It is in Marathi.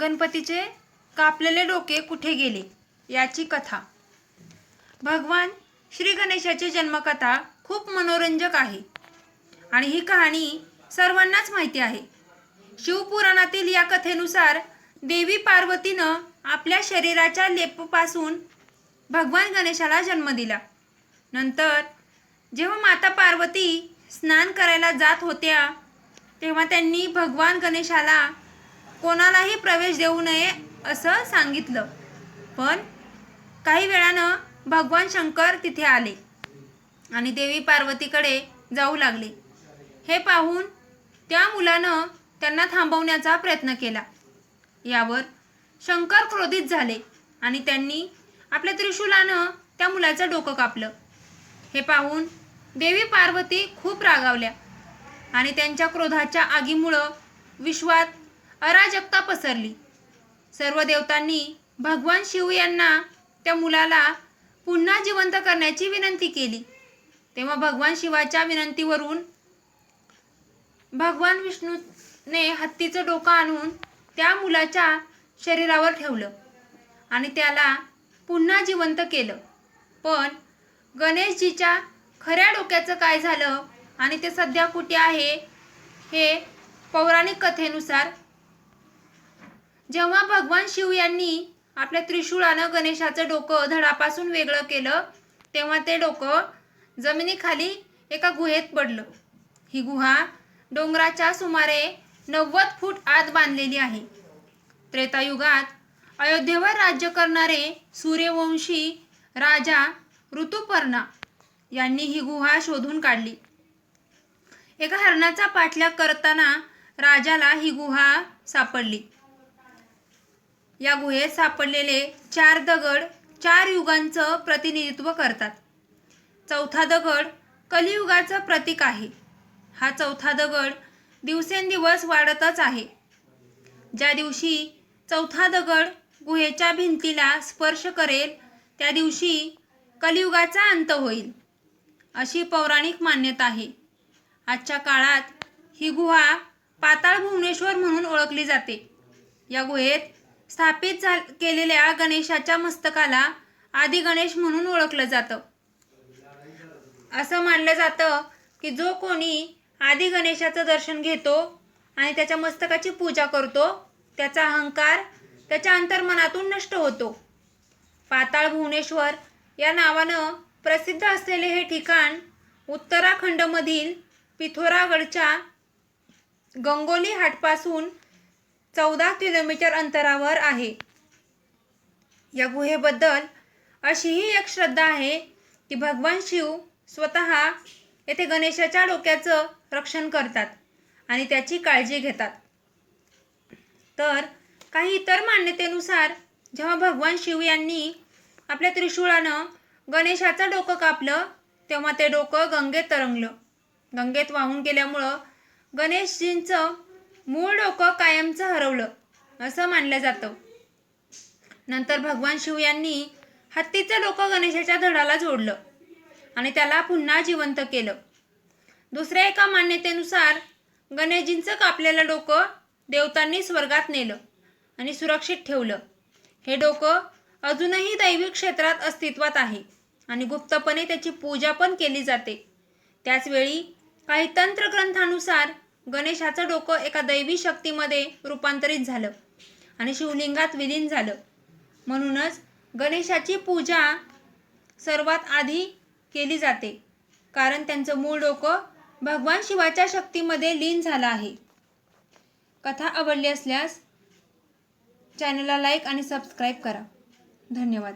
गणपतीचे कापलेले डोके कुठे गेले? याची कथा. भगवान श्री गणेशाची जन्मकथा खूप मनोरंजक आहे. आणि ही कहाणी सर्वांनाच माहिती आहे. शिवपुराणातील या कथेनुसार देवी पार्वतीनं आपल्या शरीराच्या लेपपासून भगवान गणेशाला जन्म दिला. नंतर जेव्हा माता पार्वती स्नान करायला जात होत्या तेव्हा त्यांनी भगवान गणेशाला कोणालाही प्रवेश देऊ नये असं सांगितलं. पण काही वेळानं भगवान शंकर तिथे आले आणि देवी पार्वतीकडे जाऊ लागले. हे पाहून त्या मुलानं त्यांना थांबवण्याचा प्रयत्न केला. यावर शंकर क्रोधित झाले आणि त्यांनी आपल्या त्रिशूलानं त्या मुलाचं डोकं कापलं. हे पाहून देवी पार्वती खूप रागावल्या आणि त्यांच्या क्रोधाच्या आगीमुळं विश्वात अराजकता पसरली. सर्व देवतांनी भगवान शिव यांना त्या मुलाला पुन्हा जिवंत करण्याची विनंती केली. तेव्हा भगवान शिवाच्या विनंतीवरून भगवान विष्णूने हत्तीचं डोकं आणून त्या मुलाच्या शरीरावर ठेवलं आणि त्याला पुन्हा जिवंत केलं. पण गणेशजीच्या खऱ्या डोक्याचं काय झालं आणि ते सध्या कुठे आहे हे पौराणिक कथेनुसार जेव्हा भगवान शिव यांनी आपल्या त्रिशूळानं गणेशाचं डोकं धडापासून वेगळं केलं तेव्हा ते डोकं जमिनीखाली एका गुहेत पडलं. ही गुहा डोंगराच्या सुमारे नव्वद फूट आत बांधलेली आहे. त्रेतायुगात अयोध्येवर राज्य करणारे सूर्यवंशी राजा ऋतुपर्णा यांनी ही गुहा शोधून काढली. एका हरणाचा पाठलाग करताना राजाला ही गुहा सापडली. या गुहेत सापडलेले चार दगड चार युगांचं प्रतिनिधित्व करतात. चौथा दगड कलियुगाचं प्रतीक आहे. हा चौथा दगड दिवसेंदिवस वाढतच आहे. ज्या दिवशी चौथा दगड गुहेच्या भिंतीला स्पर्श करेल त्या दिवशी कलियुगाचा अंत होईल अशी पौराणिक मान्यता आहे. आजच्या काळात ही गुहा पाताळ भुवनेश्वर म्हणून ओळखली जाते. या गुहेत स्थापित केलेल्या गणेशाच्या मस्तकाला आदी गणेश म्हणून ओळखलं जातं. असं मानलं जातं की जो कोणी आदी गणेशाचं दर्शन घेतो आणि त्याच्या मस्तकाची पूजा करतो त्याचा अहंकार त्याच्या अंतर्मनातून नष्ट होतो. पाताळ भुवनेश्वर या नावानं प्रसिद्ध असलेले हे ठिकाण उत्तराखंडमधील पिथोरागडच्या गंगोली हाटपासून चौदा किलोमीटर अंतरावर आहे. या गुहेबद्दल अशीही एक श्रद्धा आहे की भगवान शिव स्वतः येथे गणेशाच्या डोक्याचं रक्षण करतात आणि त्याची काळजी घेतात. तर काही इतर मान्यतेनुसार जेव्हा भगवान शिव यांनी आपल्या त्रिशूळानं गणेशाचं डोकं कापलं तेव्हा ते डोकं गंगेत तरंगलं. गंगेत वाहून गेल्यामुळं गणेशजींचं मूळ डोकं कायमचं हरवलं असं मानलं जातं. नंतर भगवान शिव यांनी हत्तीचं डोकं गणेशाच्या धडाला जोडलं आणि त्याला पुन्हा जिवंत केलं. दुसऱ्या एका मान्यतेनुसार गणेशजींचं कापलेलं डोकं देवतांनी स्वर्गात नेलं आणि सुरक्षित ठेवलं. हे डोकं अजूनही दैविक क्षेत्रात अस्तित्वात आहे आणि गुप्तपणे त्याची पूजा पण केली जाते. त्याचवेळी काही तंत्रग्रंथानुसार गणेशाचं डोकं एका दैवी शक्तीमध्ये रूपांतरित झालं आणि शिवलिंगात विलीन झालं. म्हणूनच गणेशाची पूजा सर्वात आधी केली जाते कारण त्यांचं मूळ डोकं भगवान शिवाच्या शक्तीमध्ये लीन झालं आहे. कथा आवडली असल्यास चॅनलला लाईक आणि सबस्क्राईब करा. धन्यवाद.